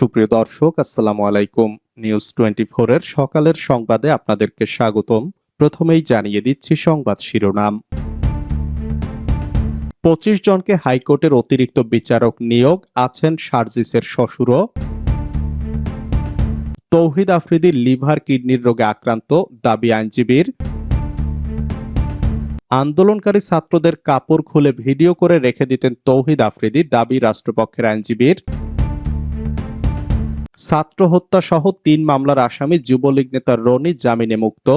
সুপ্রিয় দর্শক, আসসালামু আলাইকুম। নিউজ টোয়েন্টি এর সকালের সংবাদে আপনাদেরকে স্বাগতম। প্রথমেই জানিয়ে দিচ্ছি সংবাদ শিরোনাম। পঁচিশ জনকে হাইকোর্টের অতিরিক্ত বিচারক নিয়োগ, আছেন সার্জিসের শ্বশুরও। তৌহিদ আফ্রিদির লিভার কিডনির রোগে আক্রান্ত, দাবি আইনজীবীর। আন্দোলনকারী ছাত্রদের কাপড় খুলে ভিডিও করে রেখে দিতেন তৌহিদ আফ্রিদি, দাবি রাষ্ট্রপক্ষের আইনজীবীর। ছাত্র হত্যা সহ তিন মামলার আসামি যুবলীগ নেতা রনি জামিনে মুক্ত।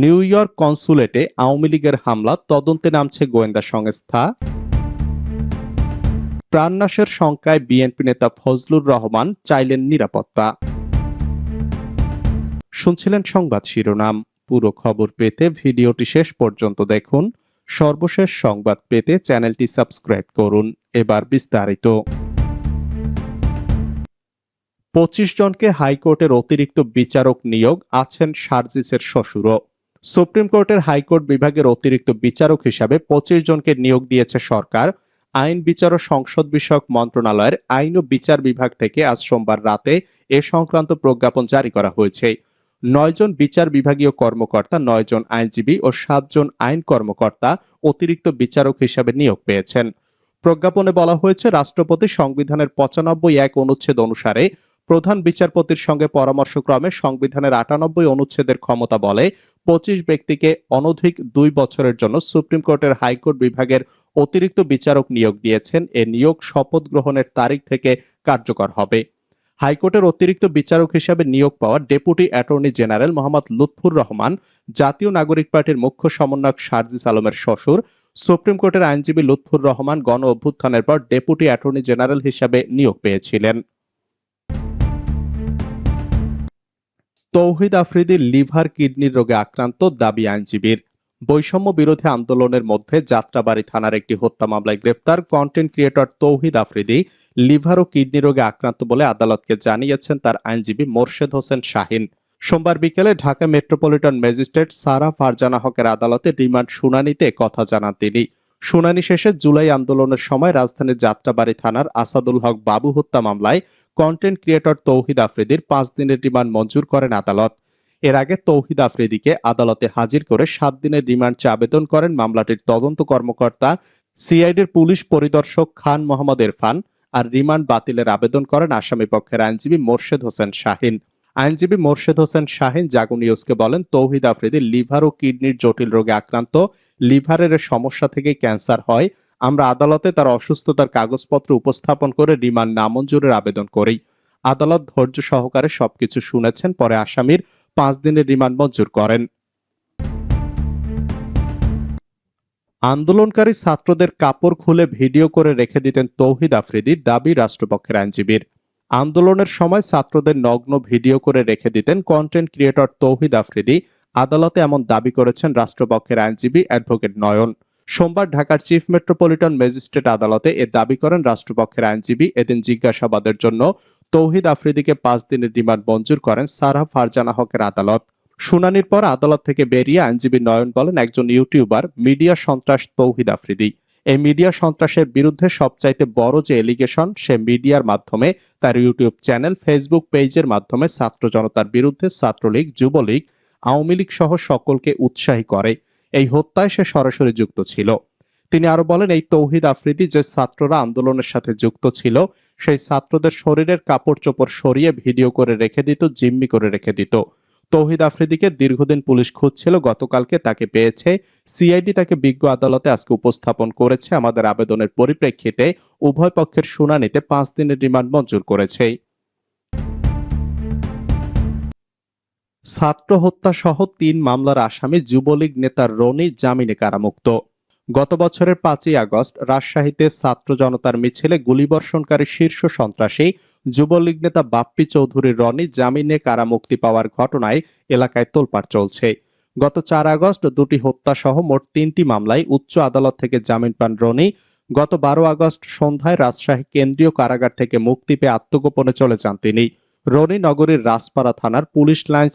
নিউ ইয়র্ক কনসুলেটে আওয়ামী লীগের হামলা, তদন্তে নামছে গোয়েন্দা সংস্থা। প্রাণনাশের শঙ্কায় বিএনপি নেতা ফজলুর রহমান চাইলেন নিরাপত্তা। শুনছিলেন সংবাদ শিরোনাম। পুরো খবর পেতে ভিডিওটি শেষ পর্যন্ত দেখুন। সর্বশেষ সংবাদ পেতে চ্যানেলটি সাবস্ক্রাইব করুন। এবার বিস্তারিত। পঁচিশ জনকে হাইকোর্টের অতিরিক্ত বিচারক নিয়োগ আছেন সার্জিসের শ্বশুরও। সুপ্রিম কোর্টের হাইকোর্ট বিভাগের অতিরিক্ত বিচারক হিসাবে পঁচিশ জনকে নিয়োগ দিয়েছে সরকার। আইন বিচার ও সংসদ বিষয়ক মন্ত্রণালয়ের আইন ও বিচার বিভাগ থেকে আজ সোমবার রাতে এ সংক্রান্ত প্রজ্ঞাপন জারি করা হয়েছে। নয়জন বিচার বিভাগীয় কর্মকর্তা নয়জন আইনজীবী ও সাতজন আইন কর্মকর্তা অতিরিক্ত বিচারক হিসাবে নিয়োগ পেয়েছেন। প্রজ্ঞাপনে বলা হয়েছে, রাষ্ট্রপতি সংবিধানের পঁচানব্বই এক অনুচ্ছেদ অনুসারে প্রধান বিচারপতির সঙ্গে পরামর্শক্রমে সংবিধানের আটানব্বই অনুচ্ছেদের ক্ষমতা বলে পঁচিশ ব্যক্তিকে অনধিক দুই বছরের জন্য সুপ্রিম কোর্টের হাইকোর্ট বিভাগের অতিরিক্ত বিচারক নিয়োগ দিয়েছেন। এ নিয়োগ শপথ গ্রহণের তারিখ থেকে কার্যকর হবে। হাইকোর্টের অতিরিক্ত বিচারক হিসেবে নিয়োগ পাওয়া deputy attorney general Mohammad Lutfur Rahman, জাতীয় নাগরিক পার্টির মুখ্য সমন্বয়ক সার্জিস আলমের শ্বশুর, সুপ্রিম কোর্টের আইনজীবী লুৎফুর রহমান গণ অভ্যুত্থানের পর ডেপুটি অ্যাটর্নি জেনারেল হিসেবে নিয়োগ পেয়েছিলেন। তৌহিদ আফ্রিদির লিভার কিডনির রোগে আক্রান্ত দাবি আইনজীবীর। বৈষম্য বিরোধী আন্দোলনের মধ্যে যাত্রাবাড়ি থানার একটি হত্যা মামলায় গ্রেফতার content creator Tauhid Afridi liver ও কিডনি রোগে আক্রান্ত বলে আদালতকে জানিয়েছেন তার আইনজীবী মোর্শেদ হোসেন শাহিন। সোমবার বিকেলে ঢাকা মেট্রোপলিটন ম্যাজিস্ট্রেট সারা ফারজানা হকের আদালতে রিমান্ড শুনানিতে কথা জানান তিনি। শুনানি শেষে জুলাই আন্দোলনের সময় রাজধানীর যাত্রাবাড়ি থানার আসাদুল হক বাবু হত্যা মামলায় কন্টেন্ট ক্রিয়েটর তৌহিদ আফ্রিদির পাঁচ দিনের রিমান্ড মঞ্জুর করেন আদালত। এর আগে তৌহিদ আফ্রিদিকে আদালতে হাজির করে সাত দিনের রিমান্ড চেয়ে আবেদন করেন মামলাটির তদন্ত কর্মকর্তা, সিআইডির পুলিশ পরিদর্শক খান মোহাম্মদ ইরফান আর রিমান্ড বাতিলের আবেদন করেন আসামি পক্ষের আইনজীবী মোর্শেদ হোসেন শাহিন। আইনজীবী মোর্শেদ হোসেন শাহিন জাগো নিউজকে বলেন, তৌহিদ আফ্রিদি লিভার ও কিডনির জটিল রোগে আক্রান্ত। লিভারের সমস্যা থেকে ক্যান্সার হয়। আমরা আদালতে তার অসুস্থতার কাগজপত্র উপস্থাপন করে রিমান্ড নামঞ্জুরের আবেদন করি। আদালত ধৈর্য সহকারে সবকিছু শুনেছেন, পরে আসামির পাঁচ দিনের রিমান্ড মঞ্জুর করেন। আন্দোলনকারী ছাত্রদের কাপড় খুলে ভিডিও করে রেখে দিতেন তৌহিদ আফ্রিদি দাবি রাষ্ট্রপক্ষের আইনজীবীর। আন্দোলনের সময় ছাত্রদের নগ্ন ভিডিও করে রেখে দিতেন কন্টেন্ট ক্রিয়েটর তৌহিদ আফ্রিদি। আদালতে এমন দাবি করেছেন রাষ্ট্রপক্ষের আইনজীবী অ্যাডভোকেট নয়ন। সোমবার ঢাকার চিফ মেট্রোপলিটন ম্যাজিস্ট্রেট আদালতে এ দাবি করেন রাষ্ট্রপক্ষের আইনজীবী এদিন জিজ্ঞাসাবাদের জন্য তৌহিদ আফ্রিদিকে পাঁচ দিনের রিমান্ড মঞ্জুর করেন সারা ফারজানা হকের আদালত। শুনানির পর আদালত থেকে বেরিয়ে আইনজীবী নয়ন বলেন, একজন ইউটিউবার, মিডিয়া সন্ত্রাস তৌহিদ আফ্রিদি। এই মিডিয়া সন্ত্রাসের বিরুদ্ধে সবচাইতে বড় যে এলিগেশন সে মিডিয়ার মাধ্যমে তার ইউটিউব চ্যানেল ফেসবুক পেজের মাধ্যমে ছাত্র জনতার বিরুদ্ধে ছাত্রলীগ, যুবলীগ, আওয়ামী লীগ সহ সকলকে উৎসাহী করে। এই হত্যায় সে সরাসরি যুক্ত ছিল। তিনি আরও বলেন, এই তৌহিদ আফ্রিদি যে ছাত্ররা আন্দোলনের সাথে যুক্ত ছিল, সেই ছাত্রদের শরীরের কাপড় চোপড় সরিয়ে ভিডিও করে রেখে দিত, জিম্মি করে রেখে দিত। তৌহিদ আফ্রিদিকে দীর্ঘদিন পুলিশ খুঁজছিল, গতকালকে তাকে পেয়েছে। সিআইডি তাকে বিজ্ঞ আদালতে আজকে উপস্থাপন করেছে। আমাদের আবেদনের পরিপ্রেক্ষিতে উভয় পক্ষের শুনানিতে পাঁচ দিনের রিমান্ড মঞ্জুর করেছে। ছাত্র হত্যা সহ তিন মামলার আসামি যুবলীগ নেতা রনি জামিনে কারামুক্ত। গত বছরের পাঁচই আগস্ট রাজশাহীতে ছাত্র জনতার মিছিলে গুলিবর্ষণকারী শীর্ষ সন্ত্রাসী, যুবলীগ নেতা বাপ্পি চৌধুরী রনি জামিনে কারা মুক্তি পাওয়ার ঘটনায় এলাকায় তোলপাড় চলছে। গত চার আগস্ট দুটি হত্যা সহ মোট তিনটি মামলায় উচ্চ আদালত থেকে জামিন পান রনি। গত বারো আগস্ট সন্ধ্যায় রাজশাহী কেন্দ্রীয় কারাগার থেকে মুক্তি পেয়ে আত্মগোপনে চলে যান তিনি। রনি নগরীর রাজপাড়া থানার পুলিশ লাইন্স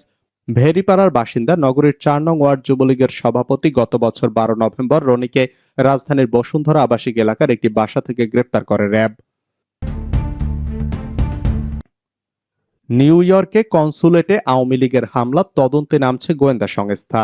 ভেরিপাড়ার বাসিন্দা নগরীর চার নং ওয়ার্ড যুবলীগের সভাপতি গত বছর বারো নভেম্বর রনিকে রাজধানীর বসুন্ধরা আবাসিক এলাকার একটি বাসা থেকে গ্রেপ্তার করে র্যাব। নিউ ইয়র্কে কনসুলেটে আওয়ামী লীগের হামলা তদন্তে নামছে গোয়েন্দা সংস্থা।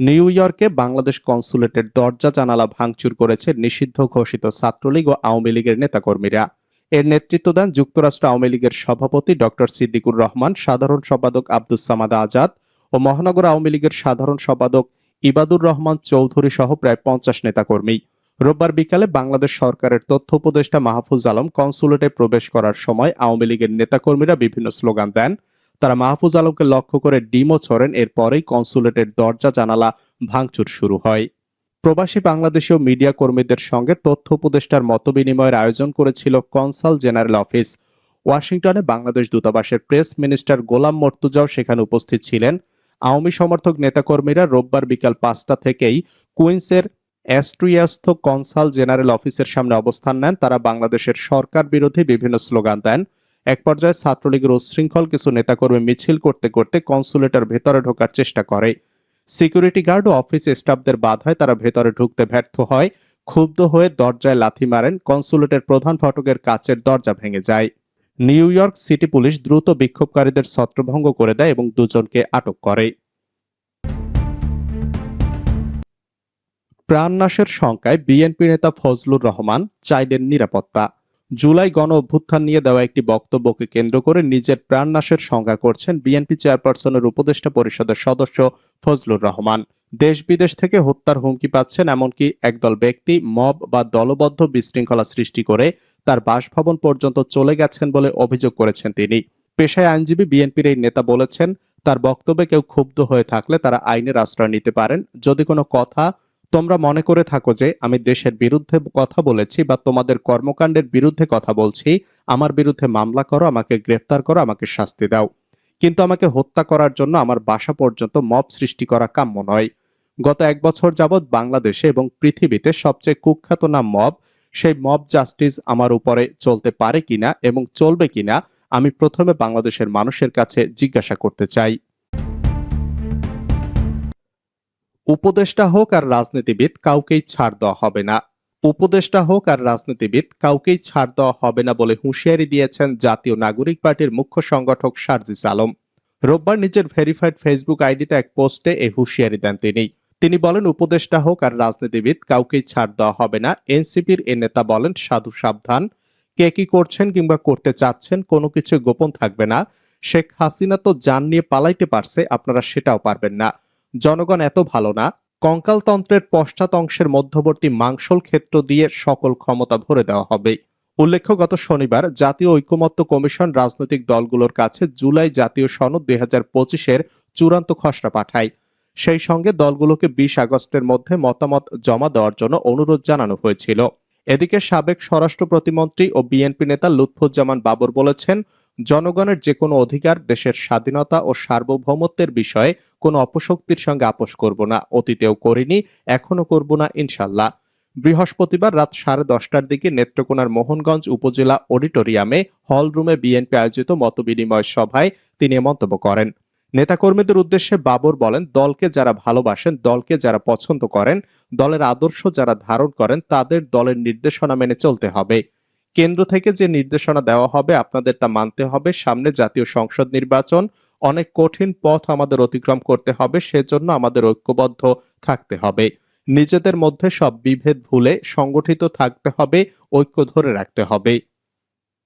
নিউ ইয়র্কে বাংলাদেশ কনসুলেটের দরজা জানালা ভাঙচুর করেছে নিষিদ্ধ ঘোষিত ছাত্রলীগ ও আওয়ামী লীগের নেতাকর্মীরা। এর নেতৃত্ব দেন যুক্তরাষ্ট্র আওয়ামী লীগের সভাপতি ডক্টর সিদ্দিকুর রহমান, সাধারণ সম্পাদক আব্দুস সামাদ আজাদ ও মহানগর আওয়ামী লীগের সাধারণ সম্পাদক ইবাদুর রহমান চৌধুরী সহ প্রায় পঞ্চাশ নেতাকর্মী। রোববার বিকালে বাংলাদেশ সরকারের তথ্য উপদেষ্টা মাহফুজ আলম কনসুলেটে প্রবেশ করার সময় আওয়ামী লীগের নেতাকর্মীরা বিভিন্ন স্লোগান দেন। তারা মাহফুজ আলমকে লক্ষ্য করে ডিমও ছড়েন, এরপরেই কনসুলেটের দরজা জানালা ভাঙচুর শুরু হয়। প্রবাসী বাংলাদেশীয় মিডিয়া কর্মীদের সঙ্গে তথ্য উপদেষ্টার মতবিনিময়ের আয়োজন করেছিল কনসাল জেনারেল অফিস। ওয়াশিংটনে বাংলাদেশ দূতাবাসের প্রেস মিনিস্টার গোলাম মর্তুজাও সেখানে উপস্থিত ছিলেন। আওয়ামী সমর্থক নেতাকর্মীরা রোববার বিকাল পাঁচটা থেকেই কুইন্সের অ্যাস্ট্রিয়াস্থ কনসাল জেনারেল অফিসের সামনে অবস্থান নেন। তারা বাংলাদেশের সরকার বিরোধী বিভিন্ন স্লোগান দেন। এক পর্যায়ে ছাত্রলীগের উচ্ছৃঙ্খল কিছু নেতাকর্মী মিছিল করতে করতে কনসুলেটের ভেতরে ঢোকার চেষ্টা করে। সিকিউরিটি গার্ড ও অফিস স্টাফদের বাধায় তারা ভেতরে ঢুকতে ব্যর্থ হয়। ক্ষুব্ধ হয়ে দরজায় লাথি মারেন। কনসুলেটের প্রধান ফটকের কাচের দরজা ভেঙে যায়। নিউ ইয়র্ক সিটি পুলিশ দ্রুত বিক্ষোভকারীদের ছত্রভঙ্গ করে দেয় এবং দুজনকে আটক করে। প্রাণনাশের শঙ্কায় বিএনপি নেতা ফজলুর রহমান চাইলেন নিরাপত্তা। জুলাই গণ অভ্যুত্থান নিয়ে দেওয়া একটি বক্তব্যকে কেন্দ্র করে নিজের প্রাণনাশের সংজ্ঞা করছেন বিএনপি চেয়ারপারসনের উপদেষ্টা পরিষদের সদস্য ফজলুর রহমান। দেশ বিদেশ থেকে হত্যার হুমকি পাচ্ছেন এমনকি একদল ব্যক্তি মব বা দলবদ্ধ বিশৃঙ্খলা সৃষ্টি করে তার বাসভবন পর্যন্ত চলে গেছেন বলে অভিযোগ করেছেন তিনি। পেশায় আইনজীবী বিএনপির এই নেতা বলেছেন, তার বক্তব্যে কেউ ক্ষুব্ধ হয়ে থাকলে তারা আইনের আশ্রয় নিতে পারেন। যদি কোনো কথা তোমরা মনে করে থাকো যে আমি দেশের বিরুদ্ধে কথা বলেছি বা তোমাদের কর্মকাণ্ডের বিরুদ্ধে কথা বলছি, আমার বিরুদ্ধে মামলা করো, আমাকে গ্রেফতার করো, আমাকে শাস্তি দাও। কিন্তু আমাকে হত্যা করার জন্য আমার বাসা পর্যন্ত মব সৃষ্টি করা কাম্য নয়। গত এক বছর যাবৎ বাংলাদেশে এবং পৃথিবীতে সবচেয়ে কুখ্যাত নাম মব, সেই মব জাস্টিস আমার উপরে চলতে পারে কিনা এবং চলবে কিনা, আমি প্রথমে বাংলাদেশের মানুষের কাছে জিজ্ঞাসা করতে চাই। উপদেষ্টা হোক আর রাজনীতিবিদ, কাউকেই ছাড় দেওয়া হবে না। উপদেষ্টা হোক আর রাজনীতিবিদ, কাউকেই ছাড় দেওয়া হবে না বলে হুঁশিয়ারি দিয়েছেন জাতীয় নাগরিক পার্টির মুখ্য সংগঠক সার্জিস আলম। রোববার নিজের ভেরিফাইড ফেসবুক আইডিতে এক পোস্টে এই হুঁশিয়ারি দেন তিনি। তিনি বলেন, উপদেষ্টা হোক আর রাজনীতিবিদ কাউকেই ছাড় দেওয়া হবে না। এনসিপির এ নেতা বলেন, সাধু সাবধান। কে কি করছেন কিংবা করতে চাচ্ছেন, কোনো কিছু গোপন থাকবে না। শেখ হাসিনা তো যান নিয়ে পালাইতে পারছে, আপনারা সেটাও পারবেন না। জনগণ এত ভালো না। কঙ্কালতন্ত্রের পশ্চাৎ অংশের মধ্যবর্তী মাংসল ক্ষেত্র দিয়ে সকল ক্ষমতা ভরে দেওয়া হবে। উল্লেখ্য, গত শনিবার জাতীয় ঐকমত্য কমিশন রাজনৈতিক দলগুলোর কাছে জুলাই জাতীয় সনদ দুই হাজার পঁচিশের চূড়ান্ত খসড়া পাঠায়। সেই সঙ্গে দলগুলোকে বিশ আগস্টের মধ্যে মতামত জমা দেওয়ার জন্য অনুরোধ জানানো হয়েছিল। এদিকে সাবেক স্বরাষ্ট্র প্রতিমন্ত্রী ও বিএনপি নেতা লুৎফুজ্জামান বাবর বলেছেন, জনগণের যে কোনো অধিকার দেশের স্বাধীনতা ও সার্বভৌমত্বের বিষয়ে কোনো অপশক্তির সঙ্গে আপোষ করব না, অতীতেও করিনি, এখনও করব না ইনশাল্লাহ বৃহস্পতিবার রাত সাড়ে দশটার দিকে নেত্রকোনার মোহনগঞ্জ উপজেলা অডিটোরিয়ামে হল রুমে বিএনপি আয়োজিত মতবিনিময় সভায় তিনি মন্তব্য করেন। নেতাকর্মীদের উদ্দেশ্যে বাবর বলেন, দলকে যারা ভালোবাসেন, দলকে যারা পছন্দ করেন, দলের আদর্শ যারা ধারণ করেন, তাদের দলের নির্দেশনা মেনে চলতে হবে। কেন্দ্র থেকে যে নির্দেশনা দেওয়া হবে, আপনাদের তা মানতে হবে। সামনে জাতীয় সংসদ নির্বাচন, অনেক কঠিন পথ আমাদের অতিক্রম করতে হবে, সেজন্য আমাদের ঐক্যবদ্ধ থাকতে হবে। নিজেদের মধ্যে সব বিভেদ ভুলে সংগঠিত থাকতে হবে, ঐক্য ধরে রাখতে হবে।